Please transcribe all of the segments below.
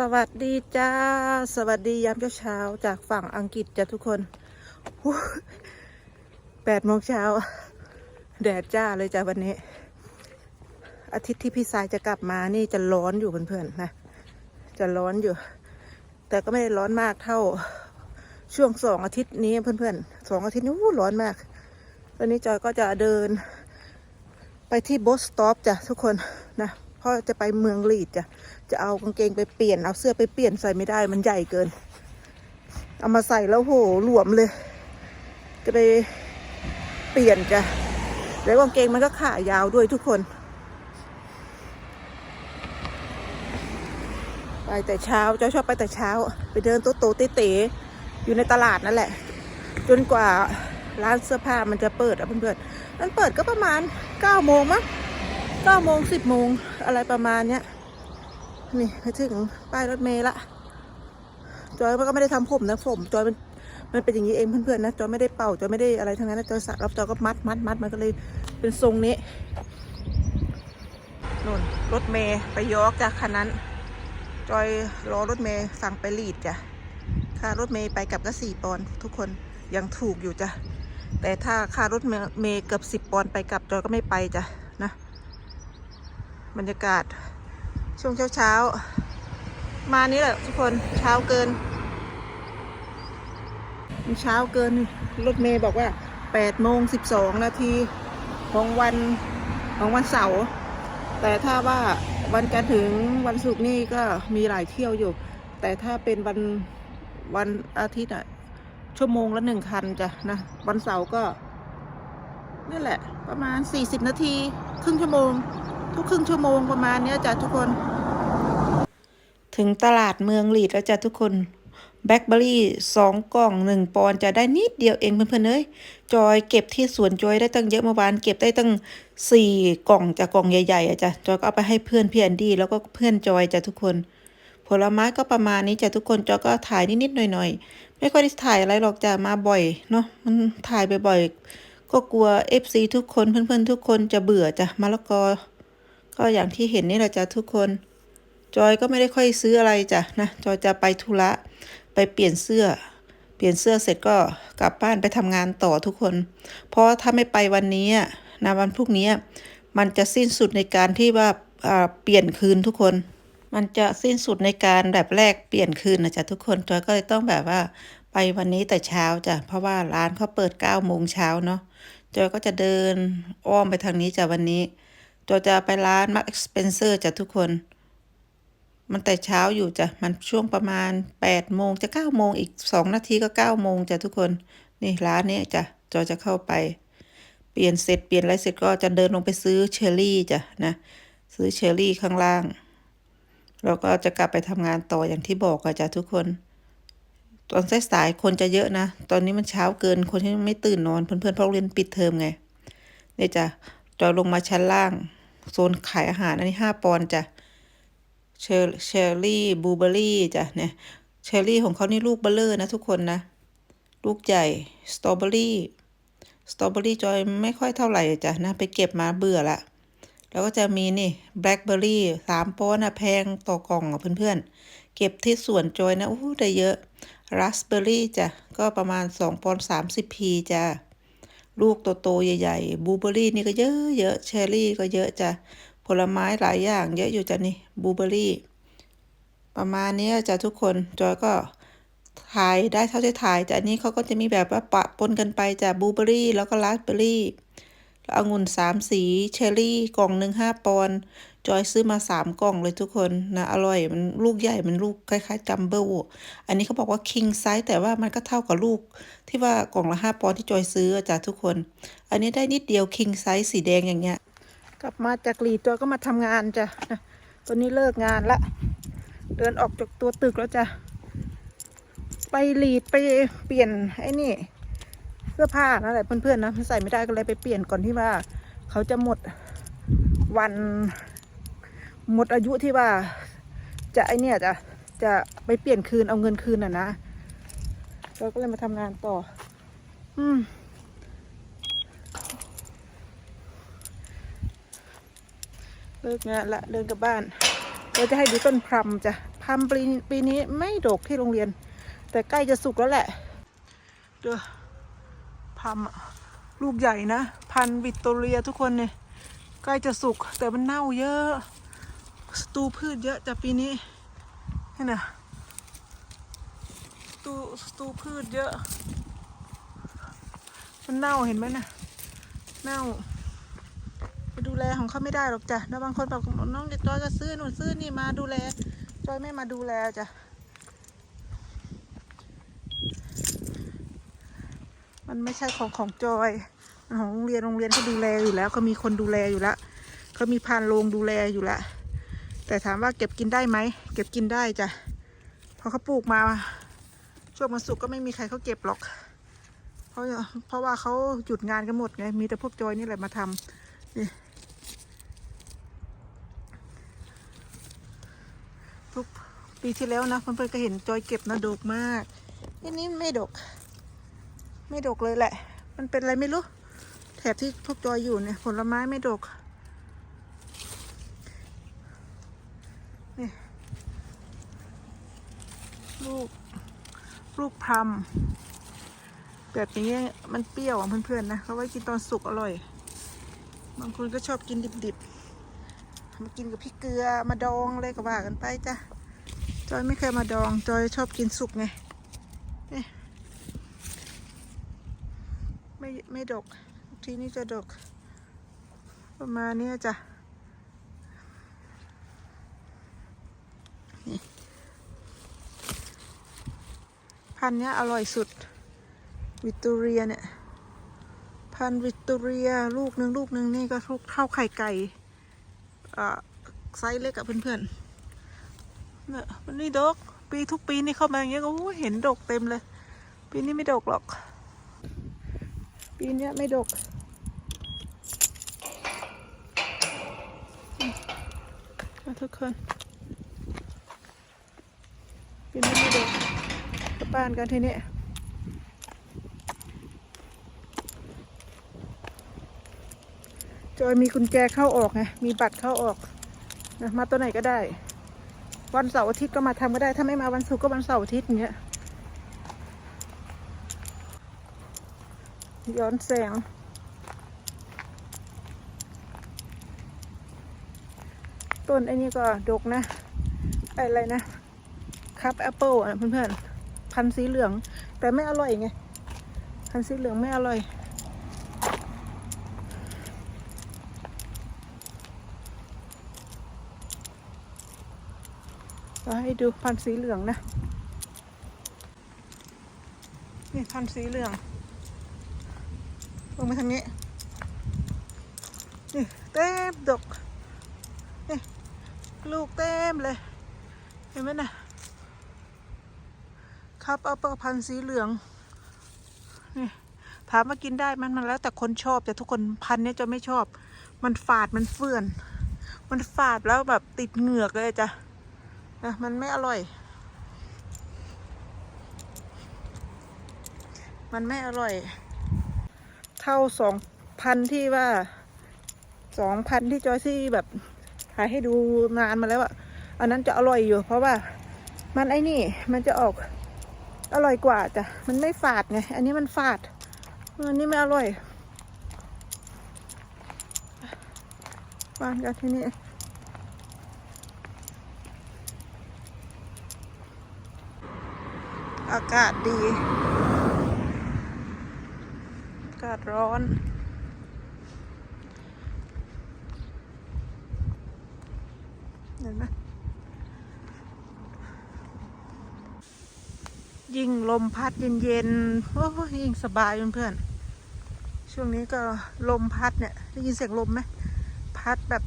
สวัสดีจ้า สวัสดียามเช้าจากฝั่งอังกฤษจ้ะทุกคนแปดโมงเช้า แดดจ้าเลยจ้ะวันนี้ อาทิตย์ที่พี่สายจะกลับมานี่จะร้อนอยู่เพื่อนๆนะ จะร้อนอยู่ แต่ก็ไม่ได้ร้อนมากเท่า ช่วงสองอาทิตย์นี้เพื่อนๆสองอาทิตย์นี้ร้อนมาก วันนี้จอยก็จะเดิน ไปที่บสต็อปจ้ะทุกคนนะ พราะจะไปเมืองลีดจ้ะจะเอากางเกงไปเปลี่ยนเอาเสื้อไปเปลี่ยนใส่ไม่ได้มันใหญ่เกิน เอามาใส่แล้วโหหลวมเลยก็เลยเปลี่ยนจ้ะแล้วกางเกงมันก็ขายาวด้วยทุกคนไปแต่เช้าเจ้าชอบไปแต่เช้า ไปเดินโตโตๆเต๋อยู่ในตลาดนั่นแหละ จนกว่าร้านเสื้อผ้ามันจะเปิดอะเพื่อนๆมันเปิดก็ประมาณเก้าโมงมั้ง เก้าโมงสิบโมงอะไรประมาณเนี้ยนี่ไปถึงป้ายรถเมล์ละจอยมันก็ไม่ได้ทำผมนะผมจอยมันมันเป็นอย่างนี้เองเพื่อนๆนะจอยไม่ได้เป่าจอยไม่ได้อะไรทั้งนั้นนะจอยสระแล้วจอยก็มัดมัดมัดมันก็เลยเป็นทรงนี้นู่นรถเมย์ไปยอกจากคันนั้น จอยรอรถเมย์สั่งไปลีดจ้ะค่ารถเมย์ไปกลับก็สี่ปอนทุกคนยังถูกอยู่จ้ะแต่ถ้าค่ารถเมย์เกือบสิบปอนไปกลับจอยก็ไม่ไปจ้ะ บรรยากาศช่วงเช้าเช้ามานี้แหละทุกคนเช้าเกินมันเช้าเกินรถเมย์บอกว่าแปดโมงสิบสองนาทีของวันของวันเสาร์แต่ถ้าว่าวันจันทร์ถึงวันศุกร์นี่ก็มีหลายเที่ยวอยู่ แต่ถ้าเป็นวันวันอาทิตย์อะชั่วโมงละหนึ่งคันจ้ะนะวันเสาร์ก็นี่แหละ ประมาณสี่สิบนาที ครึ่งชั่วโมง ทุกครึ่งชั่วโมงประมาณนี้จ้ะทุกคน ถึงตลาดเมืองลีดแล้วจ้ะทุกคนแบล็คเบอรี่สองกล่องหนึ่งปอนด์จะได้นิดเดียวเองเพื่อนๆเอ้ยจอยเก็บที่สวนจอยได้ตั้งเยอะเมื่อวานเก็บได้ตั้งสี่กล่องจากกล่องใหญ่ๆอะจ้ะจอยก็เอาไปให้เพื่อนพี่แอนดี้แล้วก็เพื่อนจอยจ้ะทุกคน ผลไม้ก็ประมาณนี้จ้ะทุกคนจอยก็ถ่ายนิดๆหน่อยๆ ไม่ค่อยได้ถ่ายอะไรหรอกจ้ะมาบ่อยเนาะมันถ่ายบ่อยๆก็กลัว FC ทุกคนเพื่อนๆทุกคนจะเบื่อจ้ะมะละกอ ก็อย่างที่เห็นนี่แหละจ้ะทุกคน จอยก็ไม่ได้ค่อยซื้ออะไรจ้ะนะจอยจะไปธุระไปเปลี่ยนเสื้อ เปลี่ยนเสื้อเสร็จก็กลับบ้านไปทำงานต่อทุกคน เพราะถ้าไม่ไปวันนี้นะวันพรุ่งนี้มันจะสิ้นสุดในการที่ว่าเปลี่ยนคืนทุกคน มันจะสิ้นสุดในการแบบแรกเปลี่ยนคืนนะจ๊ะทุกคนจอยก็เลยต้องแบบว่าไปวันนี้แต่เช้าจ้ะเพราะว่าร้านเขาเปิดเก้าโมงเช้าเนาะจอยก็จะเดินอ้อมไปทางนี้จ้ะวันนี้ จอจะไปร้าน Mark Spencer จ้ะทุกคน มันแต่เช้าอยู่จ้ะ มันช่วงประมาณแปดโมงจะเก้าโมงอีกสองนาทีก็เก้าโมงจ้ะทุกคน นี่ร้านนี้จ้ะ จอจะเข้าไป เปลี่ยนเสร็จเปลี่ยนอะไรเสร็จก็จะเดินลงไปซื้อเชอร์รี่จ้ะนะ ซื้อเชอร์รี่ข้างล่างแล้วก็จะกลับไปทำงานต่ออย่างที่บอกอะจ้ะทุกคนตอนสายๆคนจะเยอะนะ ตอนนี้มันเช้าเกิน คนที่ไม่ตื่นนอนเพื่อนๆเพราะเรียนปิดเทอมไง เนี่ยจ้ะจอยลงมาชั้นล่าง โซนขายอาหารอันนี้ห้าปอนด์จ้ะเชอร์เชอร์รี่บลูเบอร์รี่จ้ะเนี่ยเชอร์รี่ของเขานี่ลูกเบลเลอร์นะทุกคนนะ ลูกใหญ่สตรอเบอรี่สตรอเบอรี่จอยไม่ค่อยเท่าไหร่จ้ะนะไปเก็บมาเบื่อละแล้วก็จะมีนี่แบล็คเบอร์รี่สามปอนด์อะแพงต่อกล่องอะเพื่อนๆ เก็บที่สวนจอยนะอู้ได้เยอะ ราสเบอร์รี่จ้ะ ก็ประมาณสองปอนด์สามสิบพีจ้ะ ลูกโตๆใหญ่ๆบลูเบอรี่นี่ก็เยอะเยอะเชอร์รี่ก็เยอะจ้ะผลไม้หลายอย่าง เยอะอยู่จ้ะนี่บลูเบอรี่ ประมาณนี้จ้ะทุกคนจอยก็ถ่ายได้เท่าที่ถ่ายจ้ะอันนี้เขาก็จะมีแบบว่าปะปนกันไปจ้ะบลูเบอรี่แล้วก็ราสเบอรี่ องุ่นสามสีเชอรี่กล่องหนึ่งห้าปอนด์จอยซื้อมาสามกล่องเลยทุกคนนะอร่อยมันลูกใหญ่มันลูกคล้ายๆจัมเบิลอันนี้เขาบอกว่าคิงไซส์แต่ว่ามันก็เท่ากับลูก ที่ว่ากล่องละห้าปอนด์ที่จอยซื้อจ้ะทุกคน อันนี้ได้นิดเดียวคิงไซส์สีแดงอย่างเงี้ย กลับมาจากลีดจอยก็มาทำงานจ้ะนะตอนนี้เลิกงานละเดินออกจากตัวตึกแล้วจ้ะไปลีดไปเปลี่ยนไอ้นี่ เสื้อผ้านั่นแหละเพื่อนๆนะใส่ไม่ได้ก็เลยไปเปลี่ยนก่อนที่ว่า เขาจะหมดวัน หมดอายุที่ว่า จะไอเนี่ยจะจะไปเปลี่ยนคืนเอาเงินคืนอะนะเราก็เลยมาทำงานต่อ อืมเลิกงานละเดินกลับบ้านเราจะให้ดูต้นพรำจ้ะพพัมปีปีนี้ไม่ดกที่โรงเรียน แต่ใกล้จะสุกแล้วแหละเด้อ พัมอะลูกใหญ่นะ พันวิกตอเรียทุกคนเนี่ยใกล้จะสุกแต่มันเน่าเยอะสตูพืชเยอะจากปีนี้นี่นะสตูสตูพืชเยอะ มันเน่าเห็นไหมนะเน่าไปดูแลของเขาไม่ได้หรอกจ้ะแล้วบางคนบอกน้องจอยจะซื้อหนูซื้อนี่มาดูแลจอยไม่มาดูแลจ้ะ มันไม่ใช่ของของจอยของโรงเรียนโรงเรียนเขาดูแลอยู่แล้วเขามีคนดูแลอยู่แล้วเขามีพานโรงดูแลอยู่แล้วแต่ถามว่าเก็บกินได้ไหมเก็บกินได้จ้ะเพราะเขาปลูกมา ช่วงมันสุกก็ไม่มีใครเขาเก็บหรอก เพราะเพราะว่าเขาหยุดงานกันหมดไงมีแต่พวกจอยนี่แหละมาทำนี่ทุกปีที่แล้วนะเพื่อนๆก็เห็นจอยเก็บนะดกมากอันนี้ไม่ดก ไม่ดกเลยแหละ มันเป็นอะไรไม่รู้ แถบที่พวกจอยอยู่เนี่ย ผลไม้ไม่ดก นี่ ลูก ลูกพลัมแบบนี้มันเปรี้ยวอะเพื่อนๆนะเขาไว้กินตอนสุกอร่อย บางคนก็ชอบกินดิบๆ มากินกับพริกเกลือมาดองอะไรก็ว่ากันไปจ้ะ จอยไม่เคยมาดอง จอยชอบกินสุกไง ไม่ไม่ดก ทีนี้จะดก ประมาณนี้จ้ะพันเนี้ยอร่อยสุด วิตอเรียเนี่ย พันวิตอเรียลูกหนึ่งลูกหนึ่งนี่ก็ทุกเท่าไข่ไก่ไซส์เล็กอะเพื่อนๆเนี่ยมันนี่ดก ปีทุกปีนี่เข้ามาอย่างเงี้ยก็เห็นดกเต็มเลย ปีนี้ไม่ดกหรอก ปีเนี้ยไม่ดก มาทุกคนปีนี้ไม่ดกกลับบ้านกันทีนี้จอยมีกุญแจเข้าออกไง มีบัตรเข้าออกนะมาตัวไหนก็ได้ วันเสาร์อาทิตย์ก็มาทำก็ได้ ถ้าไม่มาวันศุกร์ก็วันเสาร์อาทิตย์อย่างเงี้ย ย้อนแสง ต้นไอ้นี่ก็ดกนะ อะไรนะคัพแอปเปิลอะเพื่อนๆ พันธุ์สีเหลือง แต่ไม่อร่อยไง พันธุ์สีเหลืองไม่อร่อยเราให้ดูพันธุ์สีเหลืองนะ นี่พันธุ์สีเหลือง ลงมาทางนี้ นี่เต็มดก นี่ลูกเต็มเลย เห็นไหมนะครับเอาปร์พันธุ์สีเหลือง นี่ถามว่ากินได้มันมันแล้วแต่คนชอบแต่ทุกคนพันธุ์เนี้ยจะไม่ชอบ มันฝาดมันเฟื่อน มันฝาดแล้วแบบติดเหงือกเลยจ้ะนะมันไม่อร่อย มันไม่อร่อย เท่าสองพันที่ว่าสองพันที่จอยซี่แบบถ่ายให้ดูนานมาแล้วอะอันนั้นจะอร่อยอยู่ เพราะว่ามันไอ้นี่มันจะออกอร่อยกว่าจ้ะมันไม่ฝาดไง อันนี้มันฝาดอันนี้ไม่อร่อยบ้านกันที่นี่อากาศดีาศร้อน เห็นไหมยิ่งลมพัดเย็นๆโอ้ยยิ่งสบายเพื่อนๆ ช่วงนี้ก็ลมพัดเนี่ย ได้ยินเสียงลมไหม พัดแบบ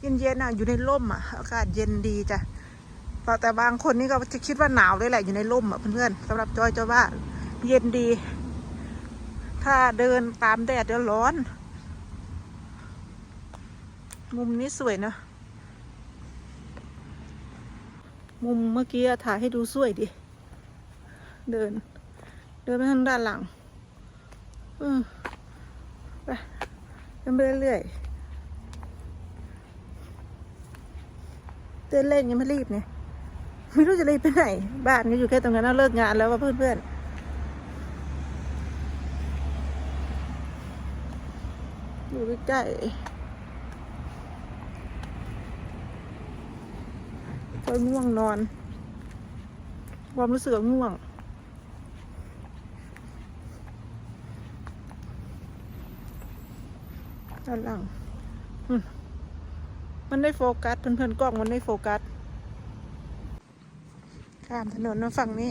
เย็นๆอะ อยู่ในร่มอะ อากาศเย็นดีจ้ะแต่บางคนนี่ก็จะคิดว่าหนาวเลยแหละอยู่ในร่มอะเพื่อนๆสำหรับจอยจะว่าเย็นดี ถ้าเดินตามแดดเดี๋ยวร้อน มุมนี้สวยนะ มุมเมื่อกี้ถ่ายให้ดูสวยดิ เดิน เดินไปทางด้านหลังอืมไปเดินไปเรื่อยเดินเล่นยังไม่รีบเนี่ยไม่รู้จะเลยไปไหน บ้านก็อยู่แค่ตรงนั้นเลิกงานแล้วว่าเพื่อนเพื่อนๆอยู่ ใกล้ๆก็ง่วงนอน ความรู้สึกง่วง ด้านหลังมมันได้โฟกัส เพื่อนๆกล้องมันได้โฟกัส ข้ามถนนมาฝั่งนี้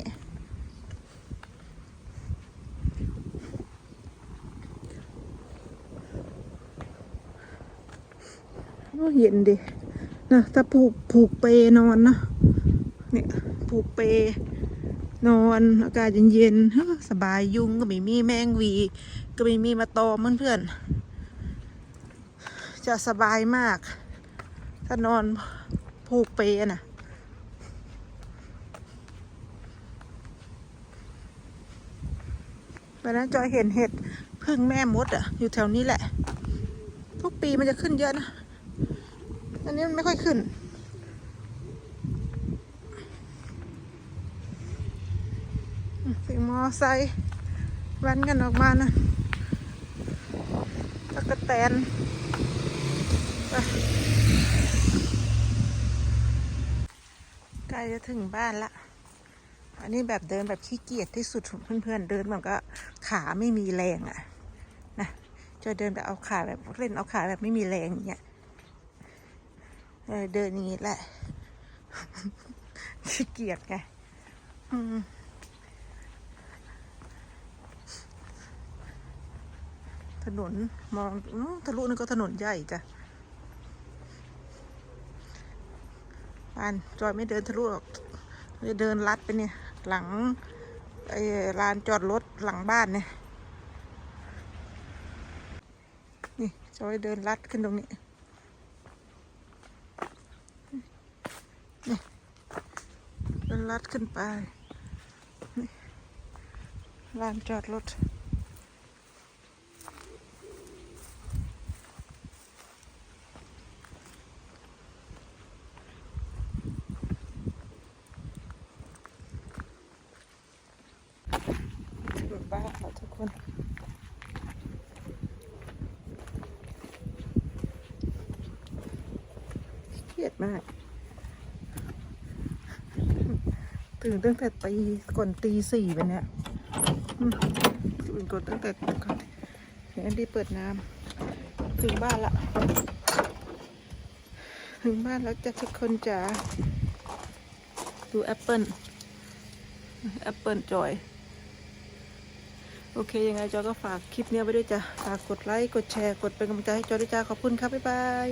เย็นดินะถ้าผูกผูกเปนอนนะเนี่ยผูกเปนอนอากาศเย็นๆเฮ้อสบายยุงก็ไม่มีแมงวี ก็ไม่มีมาตอมเพื่อนๆจะสบายมาก ถ้านอนผูกเปน่ะวันนั้นจอยเห็นเห็ดพึ่งแม่มดอะ อยู่แถวนี้แหละ ทุกปีมันจะขึ้นเยอะนะ อันนี้มันไม่ค่อยขึ้นสิงมอไซค์แวันกันออกมานะตะกะแตนไปใกล้จะถึงบ้านละ อันนี้แบบเดินแบบขี้เกียจที่สุดเพื่อนๆ เดินแบบก็ขาไม่มีแรงอะ่ะ นะ จะเดินแบบเอาขาแบบเล่นเอาขาแบบไม่มีแรงอย่างเงี้ย เออเดินอย่างงี้แหละขี้เกียจไงถนนมองทะลุนั่ก็ถนนใหญ่จ้ะบ้านจอยไม่เดินทะลุหรอกจะเดินลัดไปเนี่ย หลังไอ้ลานจอดรถหลังบ้านเนี่ย นี่จอยเดินลัดขึ้นตรงนี้เดิน ลัดขึ้นไปลานจอดรถถึงบ้านแล้วทุกคนเครียดมาก ตื่นตั้งแต่ตีก่อนตีสี่วันเนี้ยตื่นก่อนตั้งแต่ก่อนเดี๋ยวอันดีเปิดน้ำถึงบ้านละ ถึงบ้านแล้วจะทุกคนจะดูแอปเปิลแอปเปิลจอย โอเค ยังไงจอยก็ฝากคลิปนี้ไว้ด้วยจ้ะ ฝากกดไลค์ กดแชร์ กดเป็นกำลังใจให้จอยด้วยจ้า ขอบคุณครับ บ๊ายบาย